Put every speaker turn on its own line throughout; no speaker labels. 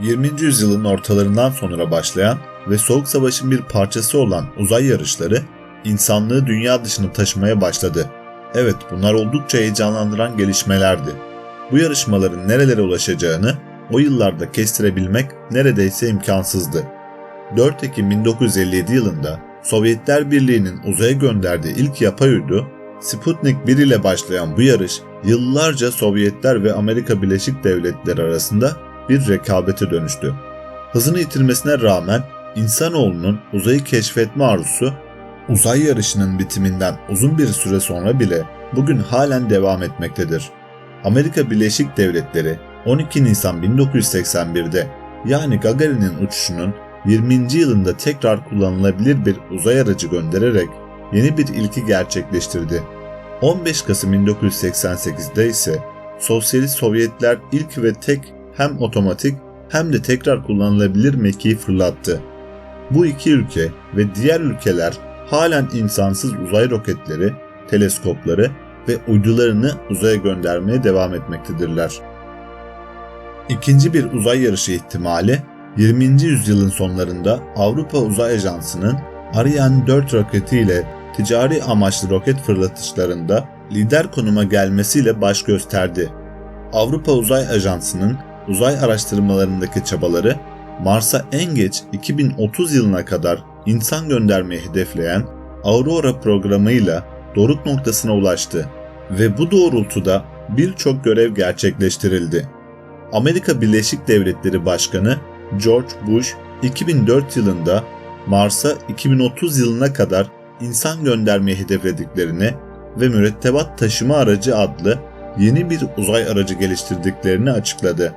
20. yüzyılın ortalarından sonra başlayan ve Soğuk Savaş'ın bir parçası olan uzay yarışları insanlığı dünya dışına taşımaya başladı. Evet bunlar oldukça heyecanlandıran gelişmelerdi. Bu yarışmaların nerelere ulaşacağını o yıllarda kestirebilmek neredeyse imkansızdı. 4 Ekim 1957 yılında Sovyetler Birliği'nin uzaya gönderdiği ilk yapay uydu Sputnik 1 ile başlayan bu yarış yıllarca Sovyetler ve Amerika Birleşik Devletleri arasında bir rekabete dönüştü. Hızını yitirmesine rağmen insanoğlunun uzayı keşfetme arzusu uzay yarışının bitiminden uzun bir süre sonra bile bugün halen devam etmektedir. Amerika Birleşik Devletleri 12 Nisan 1981'de yani Gagarin'in uçuşunun 20. yılında tekrar kullanılabilir bir uzay aracı göndererek yeni bir ilki gerçekleştirdi. 15 Kasım 1988'de ise Sosyalist Sovyetler ilk ve tek hem otomatik hem de tekrar kullanılabilir mekiği fırlattı. Bu iki ülke ve diğer ülkeler halen insansız uzay roketleri, teleskopları ve uydularını uzaya göndermeye devam etmektedirler. İkinci bir uzay yarışı ihtimali 20. yüzyılın sonlarında Avrupa Uzay Ajansı'nın Ariane 4 roketiyle ticari amaçlı roket fırlatışlarında lider konuma gelmesiyle baş gösterdi. Avrupa Uzay Ajansı'nın uzay araştırmalarındaki çabaları Mars'a en geç 2030 yılına kadar insan göndermeyi hedefleyen Aurora programıyla doruk noktasına ulaştı ve bu doğrultuda birçok görev gerçekleştirildi. Amerika Birleşik Devletleri Başkanı George Bush 2004 yılında Mars'a 2030 yılına kadar insan göndermeyi hedeflediklerini ve mürettebat taşıma aracı adlı yeni bir uzay aracı geliştirdiklerini açıkladı.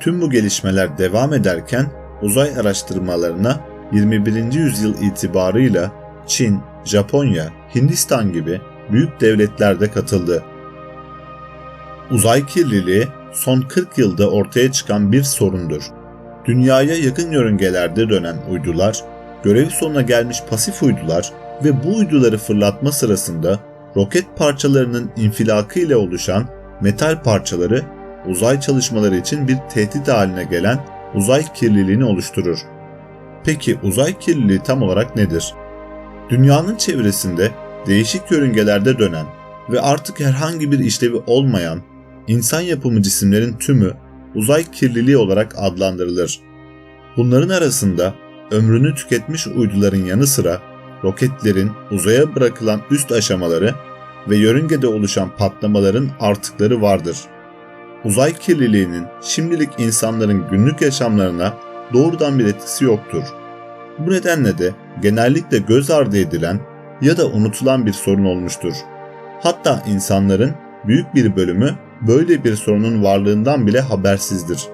Tüm bu gelişmeler devam ederken uzay araştırmalarına 21. yüzyıl itibarıyla Çin, Japonya, Hindistan gibi büyük devletler de katıldı. Uzay kirliliği son 40 yılda ortaya çıkan bir sorundur. Dünyaya yakın yörüngelerde dönen uydular, görev sonuna gelmiş pasif uydular ve bu uyduları fırlatma sırasında roket parçalarının infilakı ile oluşan metal parçaları uzay çalışmaları için bir tehdit haline gelen uzay kirliliğini oluşturur. Peki uzay kirliliği tam olarak nedir? Dünyanın çevresinde değişik yörüngelerde dönen ve artık herhangi bir işlevi olmayan insan yapımı cisimlerin tümü uzay kirliliği olarak adlandırılır. Bunların arasında ömrünü tüketmiş uyduların yanı sıra roketlerin uzaya bırakılan üst aşamaları ve yörüngede oluşan patlamaların artıkları vardır. Uzay kirliliğinin şimdilik insanların günlük yaşamlarına doğrudan bir etkisi yoktur. Bu nedenle de genellikle göz ardı edilen ya da unutulan bir sorun olmuştur. Hatta insanların büyük bir bölümü böyle bir sorunun varlığından bile habersizdir.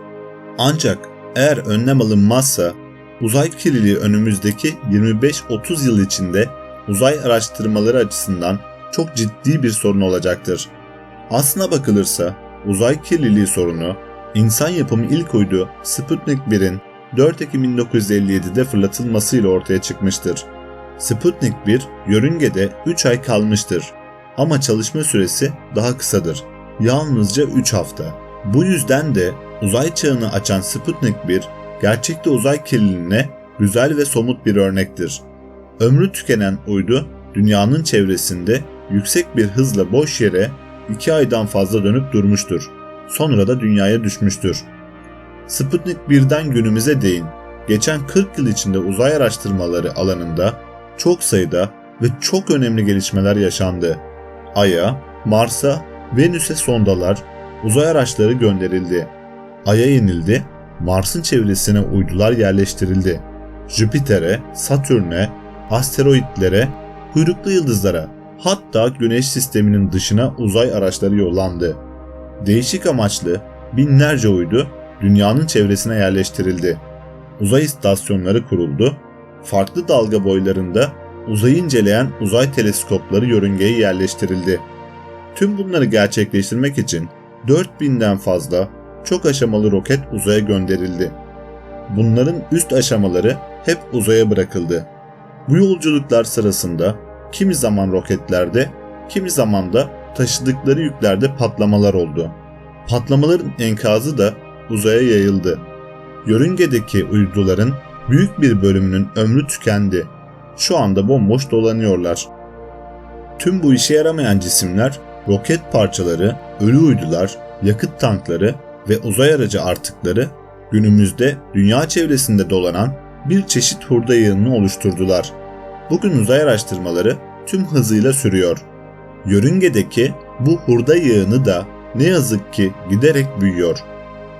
Ancak eğer önlem alınmazsa uzay kirliliği önümüzdeki 25-30 yıl içinde uzay araştırmaları açısından çok ciddi bir sorun olacaktır. Aslına bakılırsa uzay kirliliği sorunu insan yapımı ilk uydu Sputnik 1'in 4 Ekim 1957'de fırlatılmasıyla ortaya çıkmıştır. Sputnik 1 yörüngede 3 ay kalmıştır ama çalışma süresi daha kısadır. Yalnızca 3 hafta. Bu yüzden de uzay çağını açan Sputnik 1 gerçekte uzay kirliliğine güzel ve somut bir örnektir. Ömrü tükenen uydu dünyanın çevresinde yüksek bir hızla boş yere 2 aydan fazla dönüp durmuştur. Sonra da dünyaya düşmüştür. Sputnik 1'den günümüze değin geçen 40 yıl içinde uzay araştırmaları alanında çok sayıda ve çok önemli gelişmeler yaşandı. Ay'a, Mars'a, Venüs'e sondalar, uzay araçları gönderildi. Ay'a inildi, Mars'ın çevresine uydular yerleştirildi. Jüpiter'e, Satürn'e, asteroidlere, kuyruklu yıldızlara, hatta Güneş sisteminin dışına uzay araçları yollandı. Değişik amaçlı binlerce uydu dünyanın çevresine yerleştirildi. Uzay istasyonları kuruldu. Farklı dalga boylarında uzayı inceleyen uzay teleskopları yörüngeye yerleştirildi. Tüm bunları gerçekleştirmek için 4000'den fazla çok aşamalı roket uzaya gönderildi. Bunların üst aşamaları hep uzaya bırakıldı. Bu yolculuklar sırasında kimi zaman roketlerde, kimi zaman da taşıdıkları yüklerde patlamalar oldu. Patlamaların enkazı da uzaya yayıldı. yörüngedeki uyduların büyük bir bölümünün ömrü tükendi. Şu anda bomboş dolanıyorlar. Tüm bu işe yaramayan cisimler, roket parçaları, ölü uydular, yakıt tankları ve uzay aracı artıkları günümüzde dünya çevresinde dolanan bir çeşit hurda yığınını oluşturdular. Bugün uzay araştırmaları tüm hızıyla sürüyor. Yörüngedeki bu hurda yığını da ne yazık ki giderek büyüyor.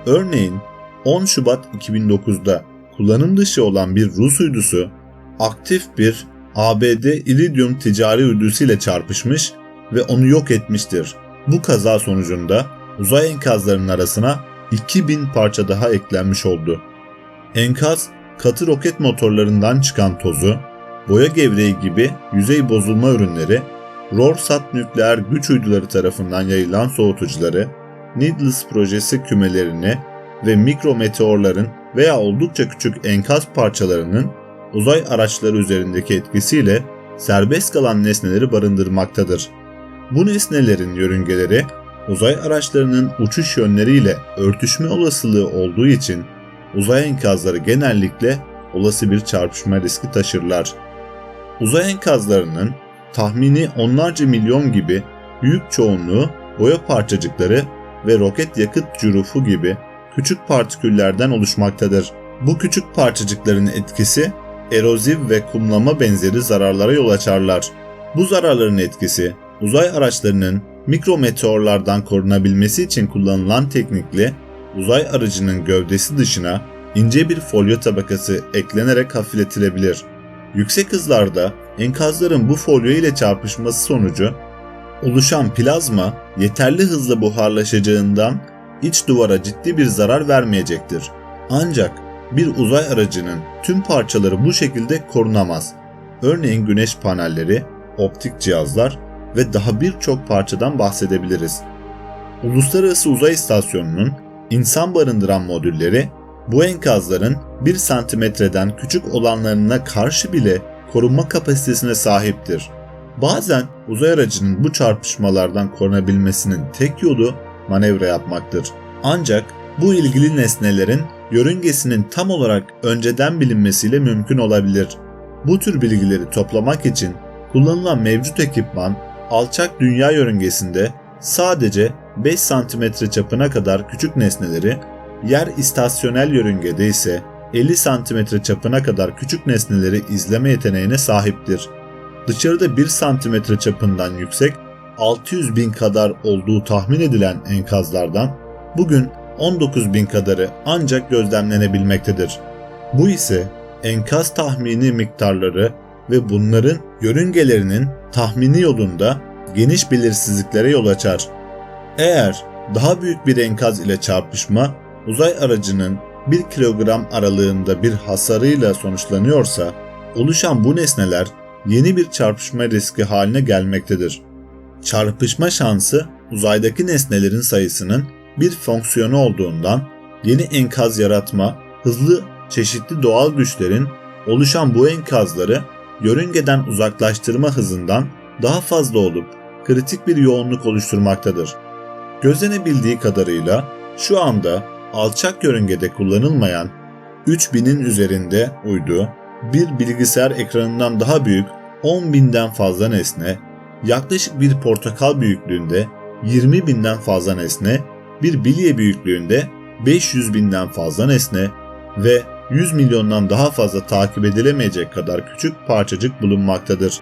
Örneğin 10 Şubat 2009'da kullanım dışı olan bir Rus uydusu aktif bir ABD Iridium ticari uydusu ile çarpışmış ve onu yok etmiştir. Bu kaza sonucunda uzay enkazlarının arasına 2000 parça daha eklenmiş oldu. Enkaz, katı roket motorlarından çıkan tozu, boya gevreği gibi yüzey bozulma ürünleri, Rorsat nükleer güç uyduları tarafından yayılan soğutucuları, Needless projesi kümelerini ve mikrometeorların veya oldukça küçük enkaz parçalarının uzay araçları üzerindeki etkisiyle serbest kalan nesneleri barındırmaktadır. Bu nesnelerin yörüngeleri uzay araçlarının uçuş yönleriyle örtüşme olasılığı olduğu için uzay enkazları genellikle olası bir çarpışma riski taşırlar. Uzay enkazlarının tahmini onlarca milyon gibi büyük çoğunluğu boya parçacıkları ve roket yakıt cürufu gibi küçük partiküllerden oluşmaktadır. Bu küçük parçacıkların etkisi eroziv ve kumlama benzeri zararlara yol açarlar. Bu zararların etkisi uzay araçlarının mikrometeorlardan korunabilmesi için kullanılan teknikle uzay aracının gövdesi dışına ince bir folyo tabakası eklenerek hafifletilebilir. Yüksek hızlarda enkazların bu folyo ile çarpışması sonucu oluşan plazma yeterli hızla buharlaşacağından iç duvara ciddi bir zarar vermeyecektir. Ancak bir uzay aracının tüm parçaları bu şekilde korunamaz. Örneğin güneş panelleri, optik cihazlar ve daha birçok parçadan bahsedebiliriz. Uluslararası Uzay İstasyonu'nun insan barındıran modülleri bu enkazların 1 santimetreden küçük olanlarına karşı bile korunma kapasitesine sahiptir. Bazen uzay aracının bu çarpışmalardan korunabilmesinin tek yolu manevra yapmaktır. Ancak bu ilgili nesnelerin yörüngesinin tam olarak önceden bilinmesiyle mümkün olabilir. Bu tür bilgileri toplamak için kullanılan mevcut ekipman alçak dünya yörüngesinde sadece 5 cm çapına kadar küçük nesneleri, yer istasyonel yörüngede ise 50 cm çapına kadar küçük nesneleri izleme yeteneğine sahiptir. Dışarıda 1 cm çapından yüksek 600 bin kadar olduğu tahmin edilen enkazlardan bugün 19 bin kadarı ancak gözlemlenebilmektedir. Bu ise enkaz tahmini miktarları ve bunların yörüngelerinin tahmini yolunda geniş belirsizliklere yol açar. Eğer daha büyük bir enkaz ile çarpışma uzay aracının 1 kilogram aralığında bir hasarıyla sonuçlanıyorsa oluşan bu nesneler yeni bir çarpışma riski haline gelmektedir. Çarpışma şansı uzaydaki nesnelerin sayısının bir fonksiyonu olduğundan yeni enkaz yaratma, hızlı çeşitli doğal güçlerin oluşan bu enkazları yörüngeden uzaklaştırma hızından daha fazla olup kritik bir yoğunluk oluşturmaktadır. Gözlenebildiği kadarıyla şu anda alçak yörüngede kullanılmayan 3000'in üzerinde uydu, bir bilgisayar ekranından daha büyük 10.000'den fazla nesne, yaklaşık bir portakal büyüklüğünde 20 binden fazla nesne, bir bilye büyüklüğünde 500 binden fazla nesne ve 100 milyondan daha fazla takip edilemeyecek kadar küçük parçacık bulunmaktadır.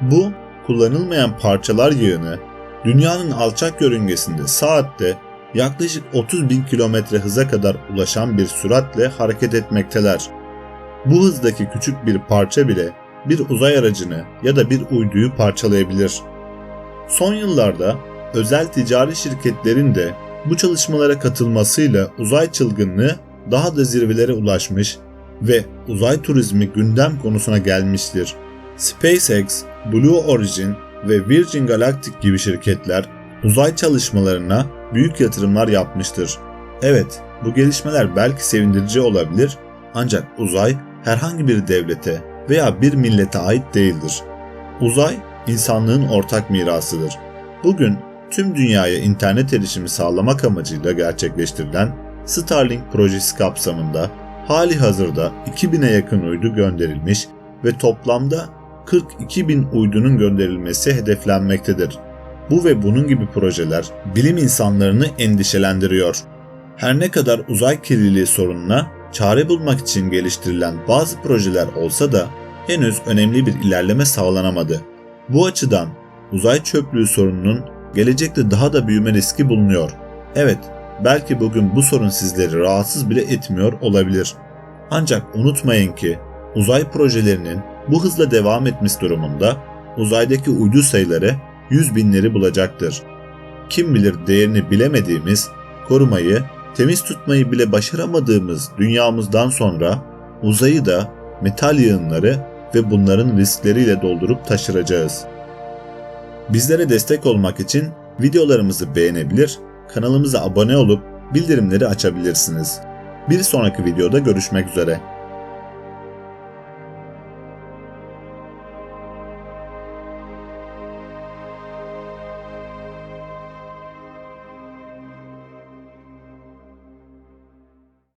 Bu kullanılmayan parçalar yığını dünyanın alçak yörüngesinde saatte yaklaşık 30 bin kilometre hıza kadar ulaşan bir süratle hareket etmekteler. Bu hızdaki küçük bir parça bile bir uzay aracını ya da bir uyduyu parçalayabilir. Son yıllarda özel ticari şirketlerin de bu çalışmalara katılmasıyla uzay çılgınlığı daha da zirvelere ulaşmış ve uzay turizmi gündem konusuna gelmiştir. SpaceX, Blue Origin ve Virgin Galactic gibi şirketler uzay çalışmalarına büyük yatırımlar yapmıştır. Evet, bu gelişmeler belki sevindirici olabilir ancak uzay herhangi bir devlete veya bir millete ait değildir. Uzay, insanlığın ortak mirasıdır. Bugün tüm dünyaya internet erişimi sağlamak amacıyla gerçekleştirilen Starlink projesi kapsamında hali hazırda 2000'e yakın uydu gönderilmiş ve toplamda 42 bin uydunun gönderilmesi hedeflenmektedir. Bu ve bunun gibi projeler bilim insanlarını endişelendiriyor. Her ne kadar uzay kirliliği sorununa çare bulmak için geliştirilen bazı projeler olsa da henüz önemli bir ilerleme sağlanamadı. Bu açıdan uzay çöplüğü sorununun gelecekte daha da büyüme riski bulunuyor. Evet, belki bugün bu sorun sizleri rahatsız bile etmiyor olabilir. Ancak unutmayın ki uzay projelerinin bu hızla devam etmesi durumunda uzaydaki uydu sayıları yüz binleri bulacaktır. Kim bilir değerini bilemediğimiz, korumayı, temiz tutmayı bile başaramadığımız dünyamızdan sonra uzayı da metal yığınları ve bunların riskleriyle doldurup taşıracağız. Bizlere destek olmak için videolarımızı beğenebilir, kanalımıza abone olup bildirimleri açabilirsiniz. Bir sonraki videoda görüşmek üzere.